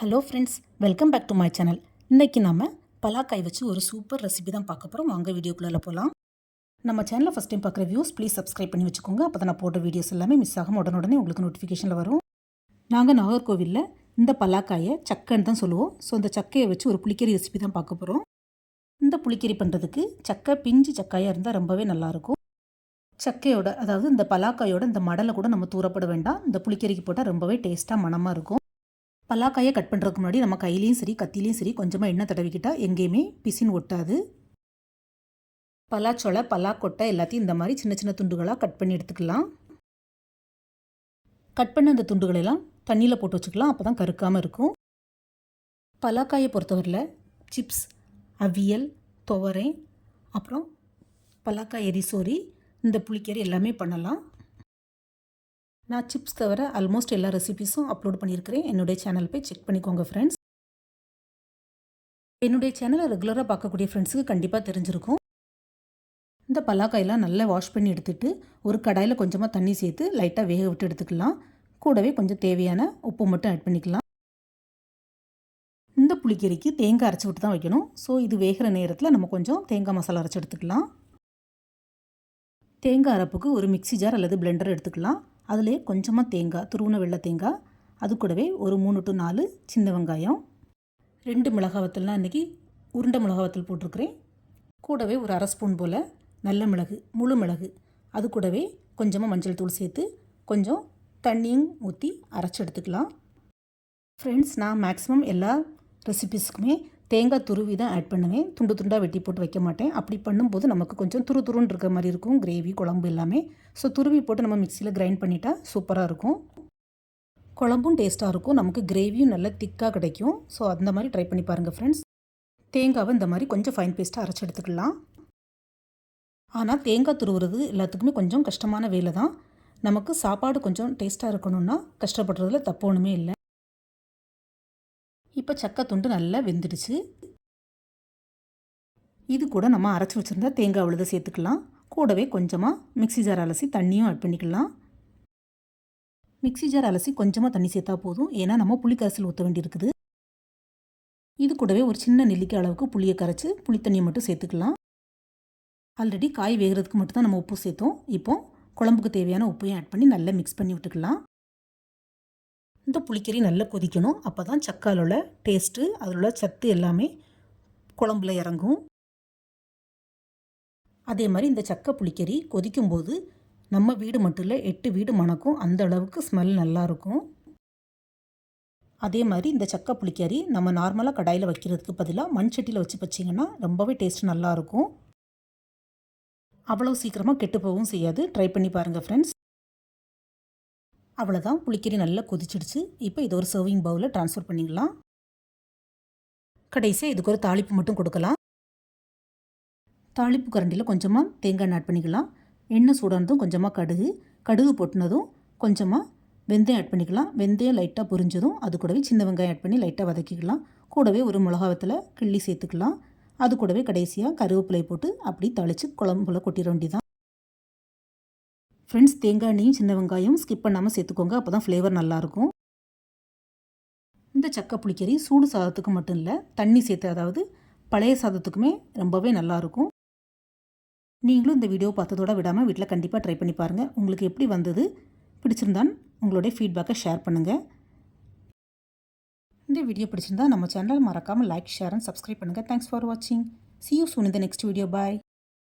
Hello friends welcome back to my channel. இன்றைக்கி நம்ம பலாக்காய் வச்சு ஒரு சூப்பர் ரெசிபி தான் பார்க்க போகிறோம் வாங்க வீடியோக்குள்ளே போகலாம் நம்ம சேனலில் ஃபஸ்ட் டைம் பார்க்குற வியூஸ் ப்ளீஸ் சப்ஸ்கிரைப் பண்ணி வச்சுக்கோங்க. அப்போ தான் நான் போடுற வீடியோஸ் எல்லாமே மிஸ் ஆகாமல் உடனுடனே உங்களுக்கு நோட்டிஃபிகேஷனில் வரும். நாங்கள் நாகர்கோவிலில் இந்த பலாக்காயை சக்கைன்னு தான் சொல்லுவோம். ஸோ இந்த சக்கையை வச்சு ஒரு புளிக்கறி ரெசிபி தான் பார்க்க போகிறோம் இந்த புளிக்கறி பண்ணுறதுக்கு சக்கை பிஞ்சு சக்காயாக இருந்தால் ரொம்பவே நல்லாயிருக்கும். சக்கையோட அதாவது இந்த பலாக்காயோட இந்த மடலை கூட நம்ம தூரப்பட வேண்டாம். இந்த புளிக்கறிக்கு போட்டால் ரொம்பவே டேஸ்ட்டாக மணமாக இருக்கும். பலாக்காயை கட் பண்ணுறதுக்கு முன்னாடி நம்ம கையிலையும் சரி கத்திலையும் சரி கொஞ்சமாக எண்ணெய் தடவிக்கிட்டால் எங்கேயுமே பிசின் ஒட்டாது. பலாச்சொலை பலாக்கொட்டை எல்லாத்தையும் இந்த மாதிரி சின்ன சின்ன துண்டுகளாக கட் பண்ணி எடுத்துக்கலாம். கட் பண்ண அந்த துண்டுகளெல்லாம் தண்ணியில் போட்டு வச்சுக்கலாம் அப்போ தான் கருக்காமல் இருக்கும். பலாக்காயை பொறுத்தவரையில் சிப்ஸ் அவியல் துவரை அப்புறம் பலாக்காய் எரிசோரி இந்த புளிக்கறி எல்லாமே பண்ணலாம். நான் சிப்ஸ் தவிர ஆல்மோஸ்ட் எல்லா ரெசிபீஸும் அப்லோட் பண்ணியிருக்கிறேன். என்னுடைய சேனல் போய் செக் பண்ணிக்கோங்க ஃப்ரெண்ட்ஸ் என்னுடைய சேனலை ரெகுலராக பார்க்கக்கூடிய ஃப்ரெண்ட்ஸுக்கு கண்டிப்பாக தெரிஞ்சிருக்கும். இந்த பலாக்காயெல்லாம் நல்லா வாஷ் பண்ணி எடுத்துகிட்டு ஒரு கடாயில் கொஞ்சமாக தண்ணி சேர்த்து லைட்டாக வேக விட்டு எடுத்துக்கலாம். கூடவே கொஞ்சம் தேவையான உப்பு மட்டும் ஆட் பண்ணிக்கலாம். இந்த புளிக்கறிக்கு தேங்காய் அரைச்சி விட்டு தான் வைக்கணும். ஸோ இது வேகிற நேரத்தில் நம்ம கொஞ்சம் தேங்காய் மசாலா அரைச்சி எடுத்துக்கலாம். தேங்காய் அரைப்புக்கு ஒரு மிக்சி ஜார் அல்லது பிளெண்டர் எடுத்துக்கலாம். அதிலே கொஞ்சமாக தேங்காய் துருவன வெள்ளை தேங்காய் அது கூடவே ஒரு மூணு டு நாலு சின்ன வெங்காயம் ரெண்டு மிளகாவத்தல்னால் இன்றைக்கி உருண்டை மிளகாவத்தல் போட்டிருக்கிறேன். கூடவே ஒரு அரை ஸ்பூன் போல் நல்ல மிளகு முழு மிளகு அது கூடவே கொஞ்சமாக மஞ்சள் தூள் சேர்த்து கொஞ்சம் தண்ணியும் ஊற்றி அரைச்சி எடுத்துக்கலாம். ஃப்ரெண்ட்ஸ் நான் மேக்ஸிமம் எல்லா ரெசிபீஸுக்குமே தேங்காய் துருவி தான் ஆட் பண்ணுவேன். துண்டு துண்டாக வெட்டி போட்டு வைக்க மாட்டேன். அப்படி பண்ணும்போது நமக்கு கொஞ்சம் துரு துருன்னு இருக்கிற மாதிரி இருக்கும். கிரேவி குழம்பு எல்லாமே. ஸோ துருவி போட்டு நம்ம மிக்சியில் கிரைண்ட் பண்ணிட்டா சூப்பராக இருக்கும். குழம்பும் டேஸ்ட்டாக இருக்கும். நமக்கு கிரேவியும் நல்லா திக்காக கிடைக்கும். ஸோ அந்த மாதிரி ட்ரை பண்ணி பாருங்கள் ஃப்ரெண்ட்ஸ் தேங்காவை இந்த மாதிரி கொஞ்சம் ஃபைன் பேஸ்ட்டாக அரைச்சி எடுத்துக்கலாம். ஆனால் தேங்காய் துருவுறது எல்லாத்துக்குமே கொஞ்சம் கஷ்டமான வேலை தான். நமக்கு சாப்பாடு கொஞ்சம் டேஸ்ட்டாக இருக்கணும்னா கஷ்டப்படுறதுல தப்பு ஒன்றுமே இல்லை. இப்போ சக்கை துண்டு நல்லா வெந்துடுச்சு. இது கூட நம்ம அரைச்சி வச்சுருந்தா தேங்காய் உழுத சேர்த்துக்கலாம். கூடவே கொஞ்சமாக மிக்சி ஜார் அலசி தண்ணியும் ஆட் பண்ணிக்கலாம். மிக்சி ஜார் அலசி கொஞ்சமாக தண்ணி சேர்த்தா போதும். ஏன்னா நம்ம புளிக்கரைசல் ஊற்ற வேண்டியிருக்குது. இது கூடவே ஒரு சின்ன நெல்லிக்காய் அளவுக்கு புளியை கரைச்சி புளித்தண்ணியை மட்டும் சேர்த்துக்கலாம். ஆல்ரெடி காய் வேகிறதுக்கு மட்டும்தான் நம்ம உப்பு சேர்த்தோம். இப்போ குழம்புக்கு தேவையான உப்பையும் ஆட் பண்ணி நல்லா மிக்ஸ் பண்ணி விட்டுக்கலாம். இந்த புளிக்கறி நல்லா கொதிக்கணும். அப்போ தான் சக்காலோட உள்ள டேஸ்ட்டு அதில் உள்ள சத்து எல்லாமே குழம்புல இறங்கும். அதே மாதிரி இந்த சக்கை புளிக்கறி கொதிக்கும்போது நம்ம வீடு மட்டும் இல்லை எட்டு வீடு மணக்கும். அந்த அளவுக்கு ஸ்மெல் நல்லாயிருக்கும் அதே மாதிரி இந்த சக்கை புளிக்கறி நம்ம நார்மலாக கடாயில் வைக்கிறதுக்கு பதிலாக மண் சட்டியில் வச்சு வச்சிங்கன்னா ரொம்பவே டேஸ்ட் நல்லாயிருக்கும் அவ்வளோ சீக்கிரமாக கெட்டு போகவும் செய்யாது. ட்ரை பண்ணி பாருங்கள் ஃப்ரெண்ட்ஸ் அவ்வளோதான் புளிக்கறி நல்லா கொதிச்சிடுச்சு. இப்போ இது ஒரு சர்விங் பவுலில் ட்ரான்ஸ்ஃபர் பண்ணிக்கலாம் கடைசியாக இதுக்கு ஒரு தாளிப்பு மட்டும் கொடுக்கலாம். தாளிப்பு கரண்டியில் கொஞ்சமாக தேங்காய் எண்ணெய் ஆட் பண்ணிக்கலாம். எண்ணெய் சூடானதும் கொஞ்சமாக கடுகு. கடுகு பொட்டினதும் கொஞ்சமாக வெந்தயம் ஆட் பண்ணிக்கலாம். வெந்தயம் லைட்டாக பொரிஞ்சதும் அது கூடவே சின்ன வெங்காயம் ஆட் பண்ணி லைட்டாக வதக்கிக்கலாம். கூடவே ஒரு மிளகாவத்தில் கிள்ளி சேர்த்துக்கலாம். அது கூடவே கடைசியாக கருவேப்பிலை போட்டு அப்படி தளித்து குழம்புல கொட்டிட வேண்டியதான் ஃப்ரெண்ட்ஸ் தேங்காய் எண்ணெயும் சின்ன வெங்காயம் ஸ்கிப் பண்ணாமல் சேர்த்துக்கோங்க. அப்போ தான் ஃப்ளேவர் நல்லாயிருக்கும். இந்த சக்கை புளிக்கறி சூடு சாதத்துக்கு மட்டும் இல்லை தண்ணி சேர்த்து அதாவது பழைய சாதத்துக்குமே ரொம்பவே நல்லாயிருக்கும். நீங்களும் இந்த வீடியோ பார்த்ததோட விடாமல் வீட்டில் கண்டிப்பாக ட்ரை பண்ணி பாருங்கள் உங்களுக்கு எப்படி வந்தது பிடிச்சிருந்தான் உங்களுடைய ஃபீட்பேக்கை ஷேர் பண்ணுங்கள் இந்த வீடியோ பிடிச்சிருந்தா நம்ம சேனல் மறக்காமல் லைக் ஷேர் அண்ட் சப்ஸ்கிரைப் பண்ணுங்கள் தேங்க்ஸ் ஃபார் வாட்சிங் சி யூ சூன் இந்த நெக்ஸ்ட் வீடியோ பாய்